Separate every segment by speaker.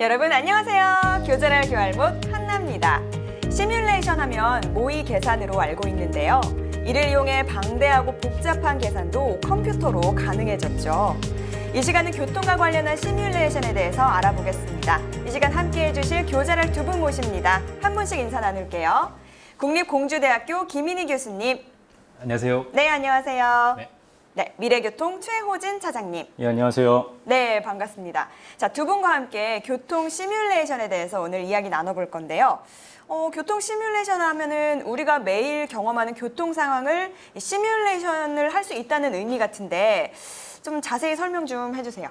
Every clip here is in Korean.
Speaker 1: 여러분 안녕하세요. 교자랄 교알못 한나입니다. 시뮬레이션 하면 모의 계산으로 알고 있는데요. 이를 이용해 방대하고 복잡한 계산도 컴퓨터로 가능해졌죠. 이 시간은 교통과 관련한 시뮬레이션에 대해서 알아보겠습니다. 이 시간 함께 해 주실 교자랄 두 분 모십니다. 한 분씩 인사 나눌게요. 국립공주대학교 김인희 교수님.
Speaker 2: 안녕하세요.
Speaker 1: 네, 안녕하세요.
Speaker 2: 네.
Speaker 1: 네, 미래교통 최호진 차장님.
Speaker 2: 예, 안녕하세요.
Speaker 1: 네, 반갑습니다. 자, 두 분과 함께 교통 시뮬레이션에 대해서 오늘 이야기 나눠볼 건데요. 어, 교통 시뮬레이션 하면은 우리가 매일 경험하는 교통 상황을 이 시뮬레이션을 할 수 있다는 의미 같은데 좀 자세히 설명 좀 해주세요.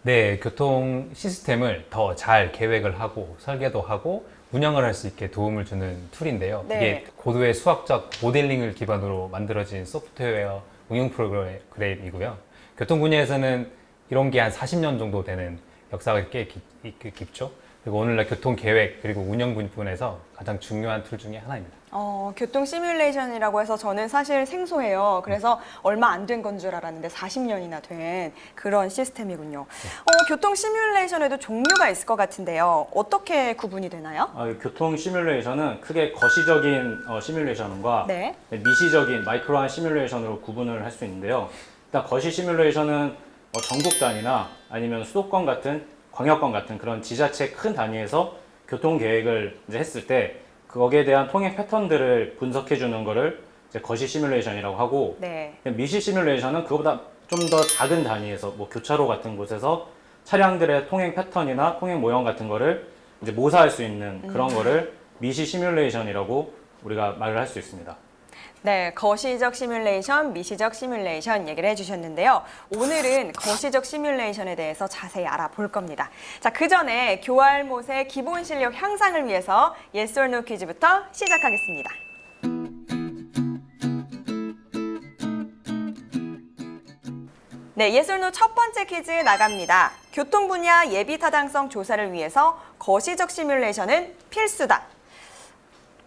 Speaker 2: 네, 교통 시스템을 더 잘 계획을 하고 설계도 하고 운영을 할 수 있게 도움을 주는 툴인데요.
Speaker 1: 네.
Speaker 2: 이게 고도의 수학적 모델링을 기반으로 만들어진 소프트웨어 응용 프로그램이고요. 교통 분야에서는 이런 게 한 40년 정도 되는 역사가 꽤 깊, 깊- 깊죠. 그리고 오늘날 교통 계획 그리고 운영 부분에서 가장 중요한 툴 중에 하나입니다.
Speaker 1: 어, 교통 시뮬레이션이라고 해서 저는 사실 생소해요. 그래서 얼마 안 된 건 줄 알았는데 40년이나 된 그런 시스템이군요. 어, 교통 시뮬레이션에도 종류가 있을 것 같은데요. 어떻게 구분이 되나요?
Speaker 3: 어, 이 교통 시뮬레이션은 크게 거시적인 어, 시뮬레이션과
Speaker 1: 네.
Speaker 3: 미시적인 마이크로한 시뮬레이션으로 구분을 할 수 있는데요. 일단 거시 시뮬레이션은 어, 전국 단위나 아니면 수도권 같은 광역권 같은 그런 지자체 큰 단위에서 교통 계획을 이제 했을 때 거기에 대한 통행 패턴들을 분석해 주는 거를 이제 거시 시뮬레이션이라고 하고
Speaker 1: 네.
Speaker 3: 미시 시뮬레이션은 그거보다 좀 더 작은 단위에서 뭐 교차로 같은 곳에서 차량들의 통행 패턴이나 통행 모형 같은 거를 이제 모사할 수 있는 그런 거를 미시 시뮬레이션이라고 우리가 말을 할 수 있습니다.
Speaker 1: 네, 거시적 시뮬레이션, 미시적 시뮬레이션 얘기를 해주셨는데요. 오늘은 거시적 시뮬레이션에 대해서 자세히 알아볼 겁니다. 자, 그 전에 교알못의 기본 실력 향상을 위해서 yes or no 퀴즈부터 시작하겠습니다. 네, yes no 첫 번째 퀴즈 나갑니다. 교통 분야 예비 타당성 조사를 위해서 거시적 시뮬레이션은 필수다.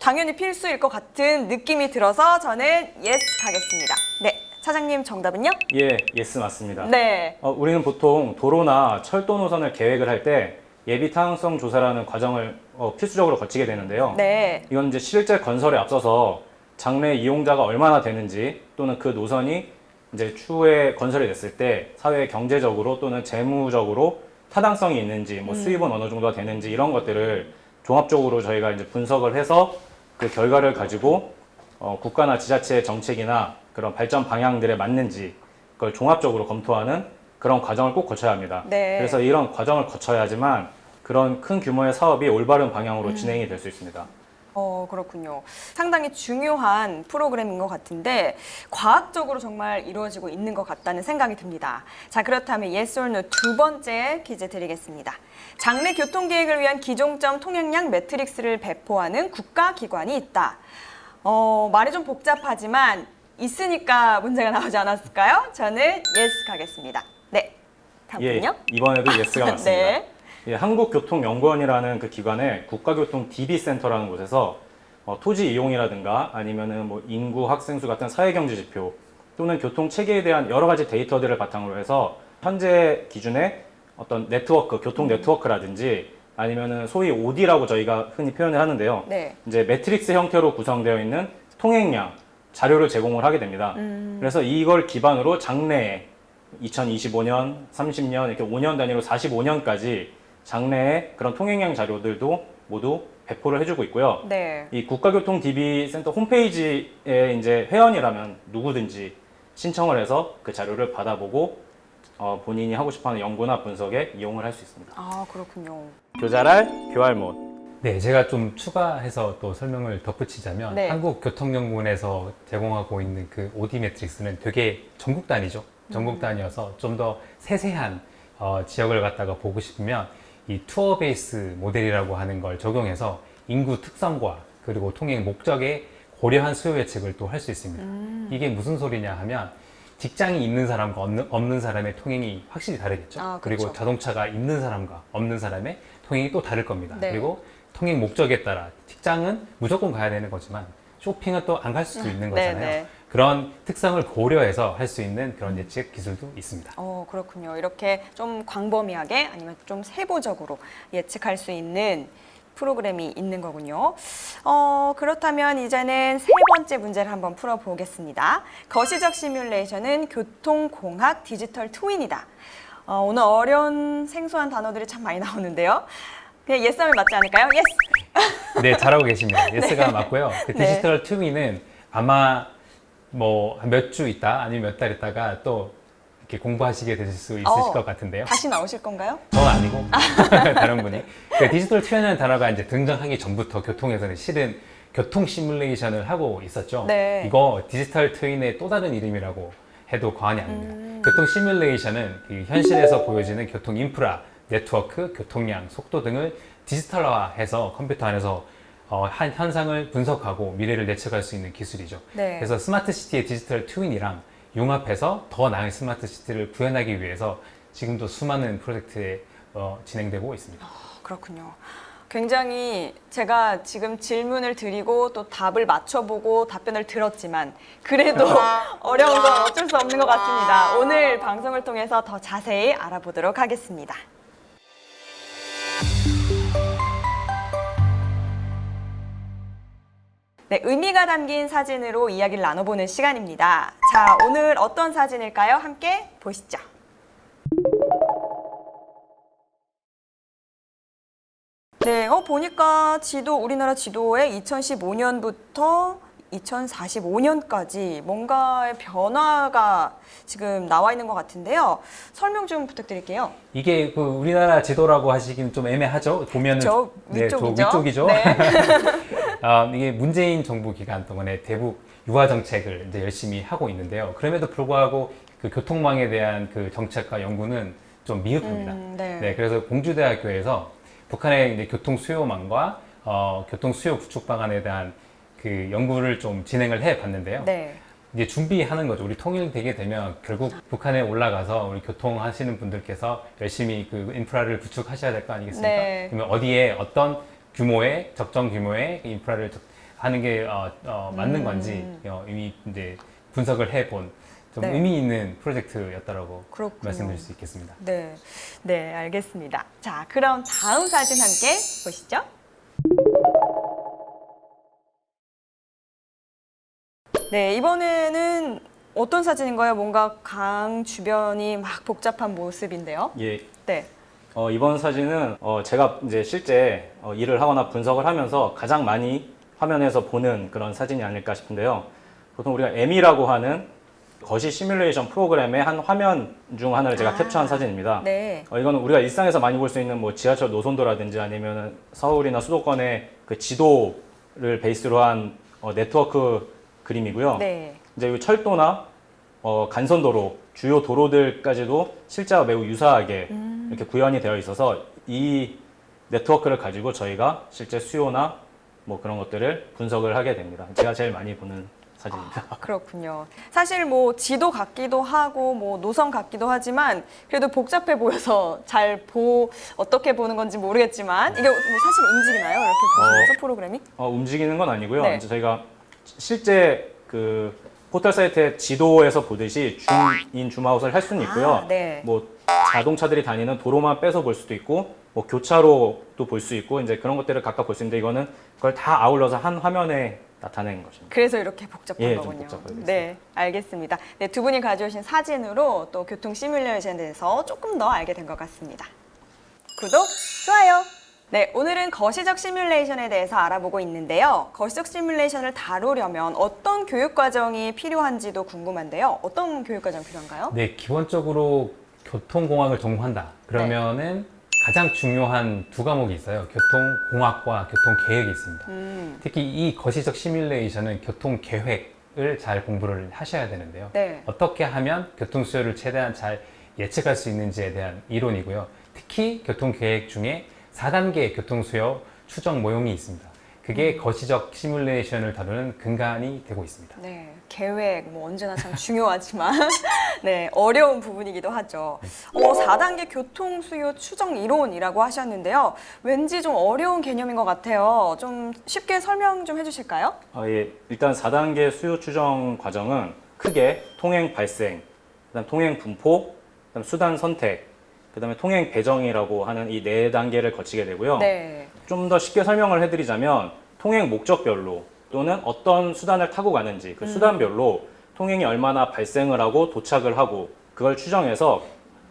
Speaker 1: 당연히 필수일 것 같은 느낌이 들어서 저는 yes 가겠습니다. 네, 차장님 정답은요?
Speaker 3: 예, 예스 맞습니다.
Speaker 1: 네.
Speaker 3: 어, 우리는 보통 도로나 철도 노선을 계획을 할 때 예비 타당성 조사라는 과정을 어, 필수적으로 거치게 되는데요.
Speaker 1: 네.
Speaker 3: 이건 이제 실제 건설에 앞서서 장래 이용자가 얼마나 되는지 또는 그 노선이 이제 추후에 건설이 됐을 때 사회 경제적으로 또는 재무적으로 타당성이 있는지 뭐 수입은 어느 정도가 되는지 이런 것들을 종합적으로 저희가 이제 분석을 해서 그 결과를 가지고 어, 국가나 지자체의 정책이나 그런 발전 방향들에 맞는지 그걸 종합적으로 검토하는 그런 과정을 꼭 거쳐야 합니다.
Speaker 1: 네.
Speaker 3: 그래서 이런 과정을 거쳐야지만 그런 큰 규모의 사업이 올바른 방향으로 진행이 될 수 있습니다.
Speaker 1: 어, 그렇군요. 상당히 중요한 프로그램인 것 같은데 과학적으로 정말 이루어지고 있는 것 같다는 생각이 듭니다. 자, 그렇다면 yes or no 두 번째 퀴즈 드리겠습니다. 장래 교통 계획을 위한 기종점 통행량 매트릭스를 배포하는 국가 기관이 있다. 어, 말이 좀 복잡하지만 있으니까 문제가 나오지 않았을까요? 저는 yes 가겠습니다. 네.
Speaker 3: 예,
Speaker 1: 다음은요?
Speaker 3: 이번에도 예스가 맞습니다.
Speaker 1: 네.
Speaker 3: 예, 한국교통연구원이라는 그 기관의 국가교통 DB센터라는 곳에서 어, 토지 이용이라든가 아니면은 뭐 인구, 학생 수 같은 사회경제 지표 또는 교통 체계에 대한 여러 가지 데이터들을 바탕으로 해서 현재 기준의 어떤 네트워크, 교통 네트워크라든지 아니면은 소위 OD라고 저희가 흔히 표현을 하는데요.
Speaker 1: 네.
Speaker 3: 이제 매트릭스 형태로 구성되어 있는 통행량 자료를 제공을 하게 됩니다.
Speaker 1: 음.
Speaker 3: 그래서 이걸 기반으로 장래에 2025년, 30년 이렇게 5년 단위로 45년까지 장래에 그런 통행량 자료들도 모두 배포를 해주고 있고요.
Speaker 1: 네.
Speaker 3: 이 국가교통 DB 센터 홈페이지에 이제 회원이라면 누구든지 신청을 해서 그 자료를 받아보고 어, 본인이 하고 싶어하는 연구나 분석에 이용을 할 수 있습니다.
Speaker 1: 아, 그렇군요.
Speaker 3: 교자랄 교알못.
Speaker 2: 네, 제가 좀 추가해서 또 설명을 덧붙이자면
Speaker 1: 네.
Speaker 2: 한국교통연구원에서 제공하고 있는 그 OD 매트릭스는 되게 전국 단위죠. 전국 단위여서 좀 더 세세한 어, 지역을 갖다가 보고 싶으면 이 투어 베이스 모델이라고 하는 걸 적용해서 인구 특성과 그리고 통행 목적에 고려한 수요 예측을 또 할 수 있습니다. 이게 무슨 소리냐 하면 직장이 있는 사람과 없는, 없는 사람의 통행이 확실히 다르겠죠.
Speaker 1: 아,
Speaker 2: 그리고
Speaker 1: 그렇죠.
Speaker 2: 자동차가 있는 사람과 없는 사람의 통행이 또 다를 겁니다.
Speaker 1: 네.
Speaker 2: 그리고 통행 목적에 따라 직장은 무조건 가야 되는 거지만 쇼핑은 또 안 갈 수도 있는
Speaker 1: 네,
Speaker 2: 거잖아요.
Speaker 1: 네.
Speaker 2: 그런 특성을 고려해서 할 수 있는 그런 예측 기술도 있습니다.
Speaker 1: 어, 그렇군요. 이렇게 좀 광범위하게 아니면 좀 세부적으로 예측할 수 있는 프로그램이 있는 거군요. 어, 그렇다면 이제는 세 번째 문제를 한번 풀어보겠습니다. 거시적 시뮬레이션은 교통공학 디지털 트윈이다. 어, 오늘 어려운 생소한 단어들이 참 많이 나오는데요. 그냥 예스하면 맞지 않을까요? 예스!
Speaker 2: 네, 잘하고 계십니다. 예스가 맞고요. 그
Speaker 1: 네.
Speaker 2: 디지털 트윈은 아마 뭐 몇 주 있다 아니면 몇 달 있다가 또 이렇게 공부하시게 되실 수 있으실
Speaker 1: 어.
Speaker 2: 것 같은데요.
Speaker 1: 다시 나오실 건가요?
Speaker 2: 저는 아니고 다른 분이. 그 디지털 트윈이라는 단어가 이제 등장하기 전부터 교통에서는 실은 교통 시뮬레이션을 하고 있었죠.
Speaker 1: 네.
Speaker 2: 이거 디지털 트윈의 또 다른 이름이라고 해도 과언이 아닙니다.
Speaker 1: 음.
Speaker 2: 교통 시뮬레이션은 그 현실에서 보여지는 교통 인프라, 네트워크, 교통량, 속도 등을 디지털화해서 컴퓨터 안에서 어, 한 현상을 분석하고 미래를 예측할 수 있는 기술이죠.
Speaker 1: 네.
Speaker 2: 그래서 스마트 시티의 디지털 트윈이랑 융합해서 더 나은 스마트 시티를 구현하기 위해서 지금도 수많은 프로젝트에 어, 진행되고 있습니다.
Speaker 1: 그렇군요. 굉장히 제가 지금 질문을 드리고 또 답을 맞춰보고 답변을 들었지만 그래도 어려운 건 어쩔 수 없는 것 같습니다. 오늘 방송을 통해서 더 자세히 알아보도록 하겠습니다. 네, 의미가 담긴 사진으로 이야기를 나눠보는 시간입니다. 자, 오늘 어떤 사진일까요? 함께 보시죠. 네, 어, 보니까 지도, 우리나라 지도에 2015년부터 2045년까지 뭔가의 변화가 지금 나와 있는 것 같은데요. 설명 좀 부탁드릴게요.
Speaker 2: 이게 그 우리나라 지도라고 하시긴 좀 애매하죠. 보면은
Speaker 1: 저
Speaker 2: 네, 저
Speaker 1: 위쪽이죠?
Speaker 2: 위쪽이죠.
Speaker 1: 네.
Speaker 2: 아, 이게 문재인 정부 기간 동안에 대북 유화 정책을 이제 열심히 하고 있는데요. 그럼에도 불구하고 그 교통망에 대한 그 정책과 연구는 좀 미흡합니다.
Speaker 1: 음, 네.
Speaker 2: 네, 그래서 공주대학교에서 북한의 이제 교통 수요망과 어, 교통 수요 구축 방안에 대한 그 연구를 좀 진행을 해 봤는데요.
Speaker 1: 네.
Speaker 2: 이제 준비하는 거죠. 우리 통일되게 되면 결국 북한에 올라가서 우리 교통하시는 분들께서 열심히 그 인프라를 구축하셔야 될 거 아니겠습니까?
Speaker 1: 네.
Speaker 2: 그러면 어디에 어떤 규모의 적정 규모의 인프라를 적- 하는 게 어, 어, 맞는
Speaker 1: 음.
Speaker 2: 건지 어, 이미 이제 분석을 해본 좀
Speaker 1: 네.
Speaker 2: 의미 있는 프로젝트였다라고
Speaker 1: 그렇군요.
Speaker 2: 말씀드릴 수 있겠습니다.
Speaker 1: 네. 네, 알겠습니다. 자, 그럼 다음 사진 함께 보시죠. 네, 이번에는 어떤 사진인가요? 뭔가 강 주변이 막 복잡한 모습인데요.
Speaker 3: 예.
Speaker 1: 네.
Speaker 3: 어, 이번 사진은 어, 제가 이제 실제 어, 일을 하거나 분석을 하면서 가장 많이 화면에서 보는 그런 사진이 아닐까 싶은데요. 보통 우리가 M이라고 하는 거시 시뮬레이션 프로그램의 한 화면 중 하나를 제가
Speaker 1: 아.
Speaker 3: 캡처한 사진입니다.
Speaker 1: 네.
Speaker 3: 어, 이거는 우리가 일상에서 많이 볼 수 있는 뭐 지하철 노선도라든지 아니면 서울이나 수도권의 그 지도를 베이스로 한 어, 네트워크 그림이고요.
Speaker 1: 네.
Speaker 3: 이제 이 철도나 어, 간선도로 주요 도로들까지도 실제와 매우 유사하게
Speaker 1: 음.
Speaker 3: 이렇게 구현이 되어 있어서 이 네트워크를 가지고 저희가 실제 수요나 뭐 그런 것들을 분석을 하게 됩니다. 제가 제일 많이 보는 사진입니다.
Speaker 1: 그렇군요. 사실 뭐 지도 같기도 하고 뭐 노선 같기도 하지만 그래도 복잡해 보여서 잘 보 어떻게 보는 건지 모르겠지만 이게 뭐 사실 움직이나요? 이렇게 보시면서 프로그램이?
Speaker 3: 어, 움직이는 건 아니고요.
Speaker 1: 네.
Speaker 3: 이제 저희가 실제 그 포털 사이트의 지도에서 보듯이 줌인 줌아웃을 할 수는 있고요.
Speaker 1: 아, 네.
Speaker 3: 뭐 자동차들이 다니는 도로만 빼서 볼 수도 있고 뭐 교차로도 볼 수 있고 이제 그런 것들을 각각 볼 수 있는데 이거는 그걸 다 아울러서 한 화면에 나타내는 것입니다.
Speaker 1: 그래서 이렇게 복잡한
Speaker 3: 예, 좀
Speaker 1: 거군요. 네, 알겠습니다. 네, 두 분이 가져오신 사진으로 또 교통 시뮬레이션에 대해서 조금 더 알게 된 것 같습니다. 구독, 좋아요. 네, 오늘은 거시적 시뮬레이션에 대해서 알아보고 있는데요. 거시적 시뮬레이션을 다루려면 어떤 교육 과정이 필요한지도 궁금한데요. 어떤 교육 과정 필요한가요?
Speaker 2: 네, 기본적으로 교통공학을 전공한다. 그러면은 가장 중요한 두 과목이 있어요. 교통공학과 교통계획이 있습니다.
Speaker 1: 음,
Speaker 2: 특히 이 거시적 시뮬레이션은 교통계획을 잘 공부를 하셔야 되는데요.
Speaker 1: 네.
Speaker 2: 어떻게 하면 교통 수요를 최대한 잘 예측할 수 있는지에 대한 이론이고요. 특히 교통계획 중에 4단계 교통 수요 추정 모형이 있습니다. 그 그게 거시적 시뮬레이션을 다루는 근간이 되고 있습니다.
Speaker 1: 네, 계획 뭐 언제나 참 중요하지만 네 어려운 부분이기도 하죠. 어, 4단계 교통 수요 추정 이론이라고 하셨는데요. 왠지 좀 어려운 개념인 것 같아요. 좀 쉽게 설명 좀 해주실까요?
Speaker 3: 아, 예. 일단 4단계 수요 추정 과정은 크게 통행 발생, 그다음 통행 분포, 그다음 수단 선택, 그다음에 통행 배정이라고 하는 이 네 단계를 거치게 되고요.
Speaker 1: 네,
Speaker 3: 좀 더 쉽게 설명을 해드리자면 통행 목적별로 또는 어떤 수단을 타고 가는지 그 수단별로 통행이 얼마나 발생을 하고 도착을 하고 그걸 추정해서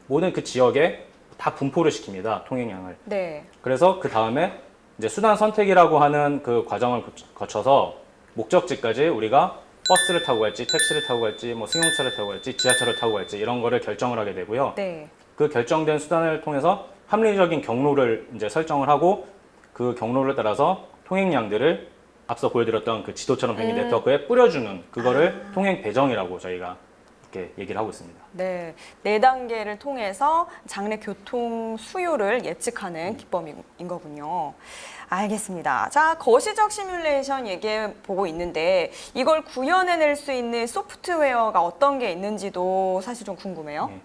Speaker 3: 모든 그 지역에 다 분포를 시킵니다. 통행량을.
Speaker 1: 네,
Speaker 3: 그래서 그 다음에 이제 수단 선택이라고 하는 그 과정을 거쳐- 거쳐서 목적지까지 우리가 버스를 타고 갈지, 택시를 타고 갈지, 뭐 승용차를 타고 갈지, 지하철을 타고 갈지 이런 거를 결정을 하게 되고요.
Speaker 1: 네,
Speaker 3: 그 결정된 수단을 통해서 합리적인 경로를 이제 설정을 하고 그 경로를 따라서 통행량들을 앞서 보여드렸던 그 지도처럼 생긴
Speaker 1: 음.
Speaker 3: 네트워크에 뿌려주는 그거를 통행 배정이라고 저희가 이렇게 얘기를 하고 있습니다.
Speaker 1: 네. 네 단계를 통해서 장래 교통 수요를 예측하는 기법인 거군요. 알겠습니다. 자, 거시적 시뮬레이션 얘기해 보고 있는데 이걸 구현해낼 수 있는 소프트웨어가 어떤 게 있는지도 사실 좀 궁금해요.
Speaker 3: 네.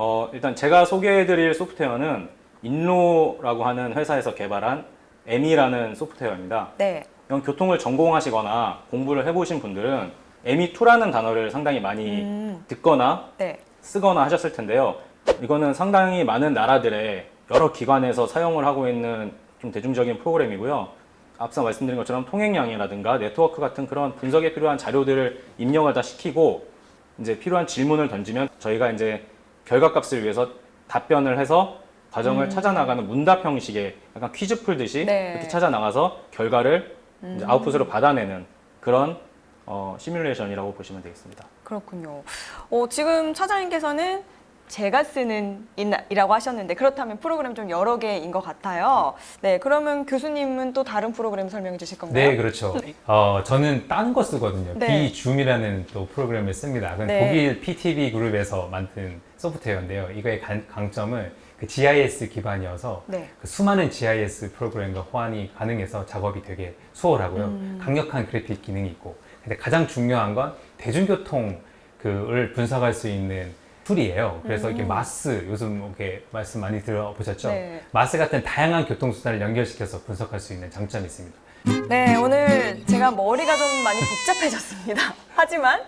Speaker 3: 어, 일단 제가 소개해드릴 소프트웨어는 인로라고 하는 회사에서 개발한 M이라는 소프트웨어입니다.
Speaker 1: 네.
Speaker 3: 이건 교통을 전공하시거나 공부를 해보신 분들은 ME2라는 단어를 상당히 많이
Speaker 1: 음,
Speaker 3: 듣거나
Speaker 1: 네.
Speaker 3: 쓰거나 하셨을 텐데요. 이거는 상당히 많은 나라들의 여러 기관에서 사용을 하고 있는 좀 대중적인 프로그램이고요. 앞서 말씀드린 것처럼 통행량이라든가 네트워크 같은 그런 분석에 필요한 자료들을 입력을 다 시키고 이제 필요한 질문을 던지면 저희가 이제 결과값을 위해서 답변을 해서 과정을 찾아 나가는 문답 형식의 약간 퀴즈 풀듯이
Speaker 1: 네.
Speaker 3: 이렇게 찾아 나가서 결과를 이제 아웃풋으로 받아내는 그런 어, 시뮬레이션이라고 보시면 되겠습니다.
Speaker 1: 그렇군요. 어, 지금 차장님께서는 제가 쓰는 이라고 하셨는데 그렇다면 프로그램 좀 여러 개인 것 같아요. 네, 그러면 교수님은 또 다른 프로그램 설명해 주실 건가요?
Speaker 2: 네, 그렇죠. 어, 저는 딴 거 쓰거든요.
Speaker 1: 네.
Speaker 2: 비줌이라는 또 프로그램을 씁니다. 그건
Speaker 1: 네.
Speaker 2: 독일 PTV 그룹에서 만든 소프트웨어인데요. 이거의 간- 강점은 그 GIS 기반이어서
Speaker 1: 네.
Speaker 2: 그 수많은 GIS 프로그램과 호환이 가능해서 작업이 되게 수월하고요.
Speaker 1: 음.
Speaker 2: 강력한 그래픽 기능이 있고. 근데 가장 중요한 건 대중교통 그를 분석할 수 있는 툴이에요. 그래서 이게 마스 요즘 이렇게 말씀 많이 들어보셨죠?
Speaker 1: 음. 네.
Speaker 2: 마스 같은 다양한 교통수단을 연결시켜서 분석할 수 있는 장점이 있습니다.
Speaker 1: 네, 오늘 제가 머리가 좀 많이 복잡해졌습니다. 하지만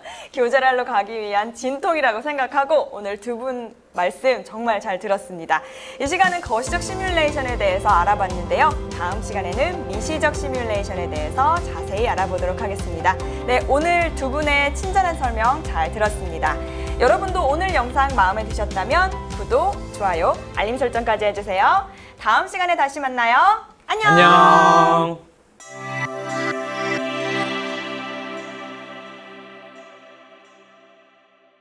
Speaker 1: 하러 가기 위한 진통이라고 생각하고 오늘 두 분 말씀 정말 잘 들었습니다. 이 시간은 거시적 시뮬레이션에 대해서 알아봤는데요. 다음 시간에는 미시적 시뮬레이션에 대해서 자세히 알아보도록 하겠습니다. 네, 오늘 두 분의 친절한 설명 잘 들었습니다. 여러분도 오늘 영상 마음에 드셨다면 구독, 좋아요, 알림 설정까지 해주세요. 다음 시간에 다시 만나요. 안녕!
Speaker 3: 안녕.